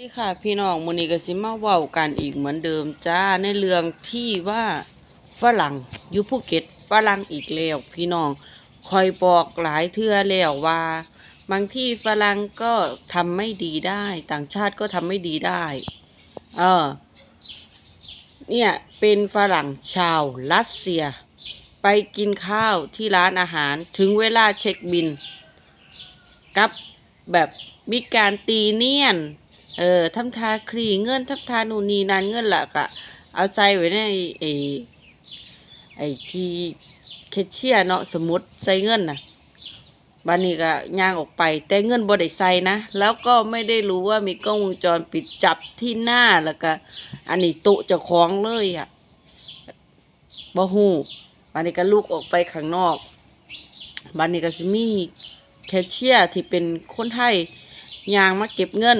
ดีค่ะพี่น้องมื้อนี้ก็สิมาเว้ากันอีกเหมือนเดิมจ้าในเรื่องที่ว่าฝรั่งอยู่ภูเก็ตฝรั่งอีกแล้วพี่น้องคอยบอกหลายเทื่อแล้วว่า บางที่ฝรั่งก็ทำไม่ดีได้ ต่างชาติก็ทำไม่ดีได้ เออ เนี่ยเป็นฝรั่งชาวรัสเซีย ไปกินข้าวที่ร้านอาหารถึงเวลาเช็คบิน กับแบบมีการตีเนียน เออทำทาคลีเงินทำทานูนีนานเงินหละกอะเอาใจไว้ในไอ้ไอ้ที่เคเชียเนาะสมุดใส่เงินน่ะบันนี้ก็ย่างออกไป แต่เงินบ่ได้ใส่นะ แล้วก็ไม่ได้รู้ว่ามีกล้องวงจรปิดจับที่หน้าแล้วก็ อันนี้ตุเจ้าของเลยอะบ่ฮู้บันนี้ก็ลูกออกไปข้างนอกบันนี้ก็สิมีแคชเชียร์ที่เป็นคนไทยย่างมาเก็บเงิน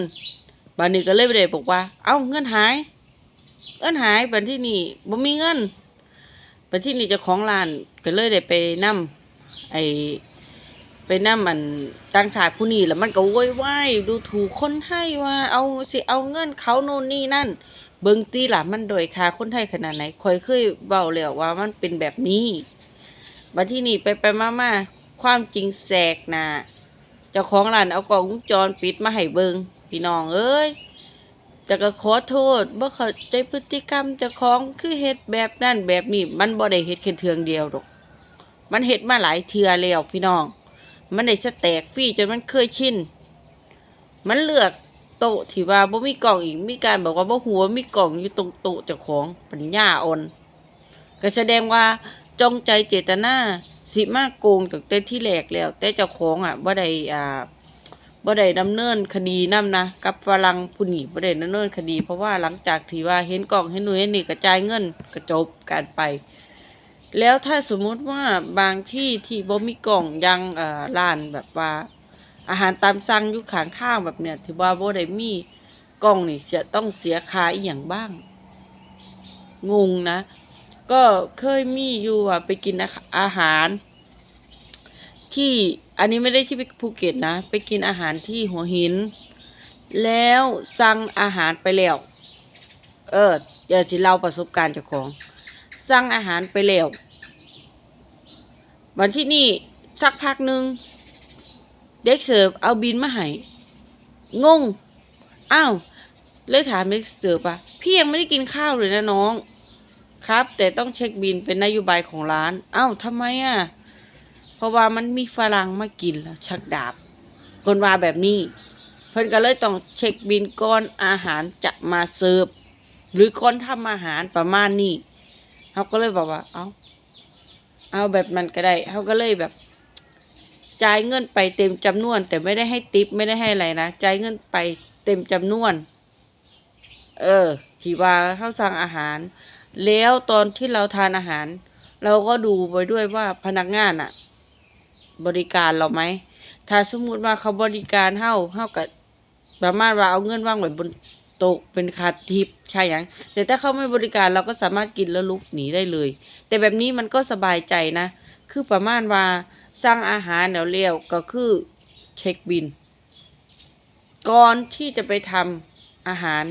บันนี้ก็เลยไปได้บอกว่า เอ้าเงินหาย เงินหายบันที่นี่บ่มีเงินบันที่นี่จ้าของร้านก็เลยได้ไปนำไอไปนำมันต่างชาติผู้นี้แล้วมันก็โวยวายดูถูกคนไทยว่า เอาสิเอาเงินเขาโน่นนี่นั่น เบิ่งตีหล่ะมันโดยคาคนไทยขนาดไหนคอยเคยเว้าแล้วว่ามันเป็นแบบนี้บัดที่นี่ไปไปมามาความจริงแสกนาเจ้าของร้านเอากล้องวงจรปิดมาให้เบิง พี่น้องเอ้ยจะก็ขอโทษบ่เข้าใจพฤติกรรมเจ้าของคือเฮ็ดแบบนั้นแบบนี้มันบ่ได้เฮ็ดแค่เทืองเดียวดอก มันเฮ็ดมาหลายเทื่อแล้วพี่น้อง มันได้สแตกฟรีจนมันเคยชินมันเลือกโต๊ะที่ว่าบ่มีกล่องอีกมีการบอกว่าบ่หัวมีกล่องอยู่ตรงโต๊ะเจ้าของปัญญาอ่อนก็แสดงว่าจงใจเจตนาสิมาโกงตั้งแต่ที่แรกแล้ว แต่เจ้าของอะบ่ได้อ่า บ่ได้ดำเนินคดีนํนะกับฝรั่งผู้นี้บ่ได้ดำเนินคดี เพราะว่าหลังจากที่ว่าเห็นกล่องเห็นหนู่นเห็นนี่กระจายเงินก็จบการไป แล้วถ้าสมมุติว่าบางที่ที่บ่มีกล่องยังเอ่อร้านแบบว่า อาหารตามสั่งอยู่ข้างข้างแบบเนี้ยถือว่าบ่ได้มีกล่องนี่จะต้องเสียค่าอีหยังบ้าง งงนะ ก็เคยมีอยู่อะไปกินอาหาร ที่อันนี้ไม่ได้ที่ภูเก็ตนะ ไปกินอาหารที่หัวหิน แล้วสั่งอาหารไปแล้ว เออเดี๋ยวสิเล่าประสบการณ์เจ้าของสั่งอาหารไปแล้ววันที่นี่สักพักหนึ่งเด็กเสิร์ฟเอาบินมาให้งงอ้าวเลยถามเด็กเสิร์ฟว่าพี่ยังไม่ได้กินข้าวเลยนะน้อง ครับ แต่ต้องเช็คบินเป็นนโยบายของร้านอ้าวทำไมอะ ราะว่ามันมีฝรั่งมากินแล้วชักดาบคนว่าแบบนี้ เพิ่นก็เลยต้องเช็คบินก่อนอาหารจะมาเสิร์ฟหรือก่อนทำอาหารประมาณนี้เขาก็เลยบอกว่า เอาเอาแบบมันก็ได้เขาก็เลยแบบจ่ายเงินไปเต็มจำนวน แต่ไม่ได้ให้ติปไม่ได้ให้อะไรนะจ่ายเงินไปเต็มจำนวน เออที่ว่าเขาสั่งอาหาร แล้วตอนที่เราทานอาหาร เราก็ดูไปด้วยว่าพนักงานอะ บริการเราไหม ถ้าสมมุติว่าเขาบริการเฮาเฮากับประมาณว่าเอาเงินว่างไว้บนโต๊ะเป็นคาทิปใช่ยังแต่ถ้าเขาไม่บริการเราก็สามารถกินแล้วลุกหนีได้เลย แต่แบบนี้มันก็สบายใจนะ คือประมาณว่าสั่งอาหารแล้วเร็วก็คือเช็คบิน ก่อนที่จะไปทำอาหาร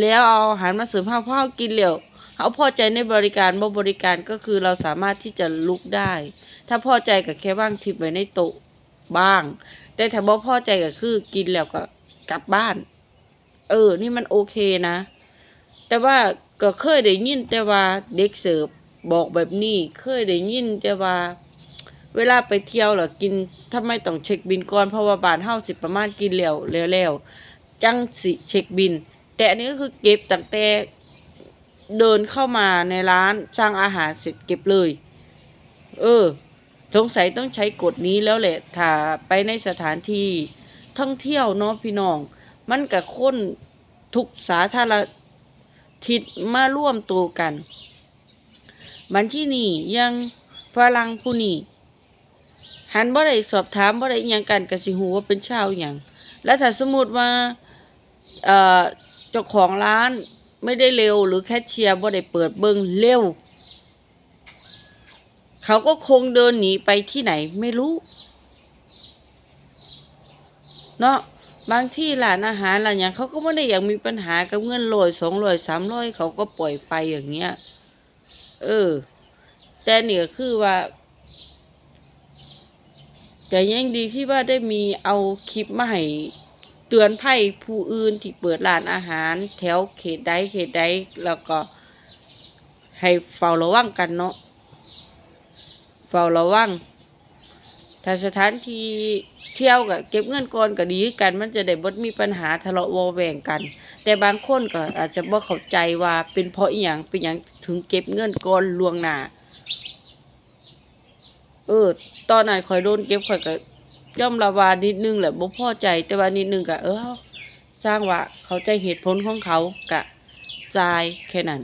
แล้วเอาอาหารมาเสิร์ฟให้พ่อเรากินเร็ว เขาพอใจในบริการบ่บริการก็คือเราสามารถที่จะลุกได้ ถ้าพอใจก็แค่ว่างทิปไว้ในโต๊ะบ้าง แต่ถ้าบ่พอใจก็คือกินแล้วก็กลับบ้าน เออ นี่มันโอเคนะ แต่ว่าก็เคยได้ยินแต่ว่าเด็กเสิร์ฟบอกแบบนี้เคยได้ยินแต่ว่า เวลาไปเที่ยวหรอกินทำไมต้องเช็คบินก่อนเพราะว่าบานเฮาสิประมาณกินแล้วแล้วแล้วจังสิเช็คบิน แต่อันนี้ก็คือเก็บตั้งแต่ เดินเข้ามาในร้านสั่งอาหารเสร็จเก็บเลย เออ สงสัยต้องใช้กฎนี้แล้วแหละ ถ้าไปในสถานที่ท่องเที่ยวเนาะพี่น้อง มันกับคนทุกสาธารทิศมาร่วมตัวกัน บันที่นี่ยังฝรั่งผู้นี้หันบ่ได้สอบถามบ่ได้ยังกันก็สิฮู้ว่าเป็นชาวอิหยังแล้วถ้าสมมติว่าเจ้าของร้าน ไม่ได้เร็วหรือแคชเชียร์บ่ได้เปิดเบิ่งเร็ว เขาก็คงเดินหนีไปที่ไหนไม่รู้ เนาะบางที่ร้านอาหารร้านหยังเขาก็ไม่ได้อยากมีปัญหากับเงินร้อยสองร้อยสามร้อยเขาก็ปล่อยไปอย่างเงี้ย เออ แต่เนี่ก็คือว่าแต่ยังดีที่ว่าได้มีเอาคลิปมาให้ เตือนภัยผู้อื่นที่เปิดร้านอาหาร แถวเขตใดเขตใดแล้วก็ ให้เฝ้าระวังกันเนาะเฝ้าระวังถ้าสถานที่เที่ยวกับเก็บเงินก่อนก็ดีกัน มันจะได้บ่มีปัญหาทะเลาะวอแวงกัน แต่บางคนก็อาจจะบ่เข้าใจว่าเป็นเพราะอีหยังเป็นหยังถึงเก็บเงินก่อนล่วงหน้าเออตอนนั้นข่อยโดนเก็บข่อยก็ ย่อมระวานิดนึงแหละบ่พอใจแต่ว่านิดนึงกะเออสร้างว่าเขาใจเหตุผลของเขากะจ่ายแค่นั้น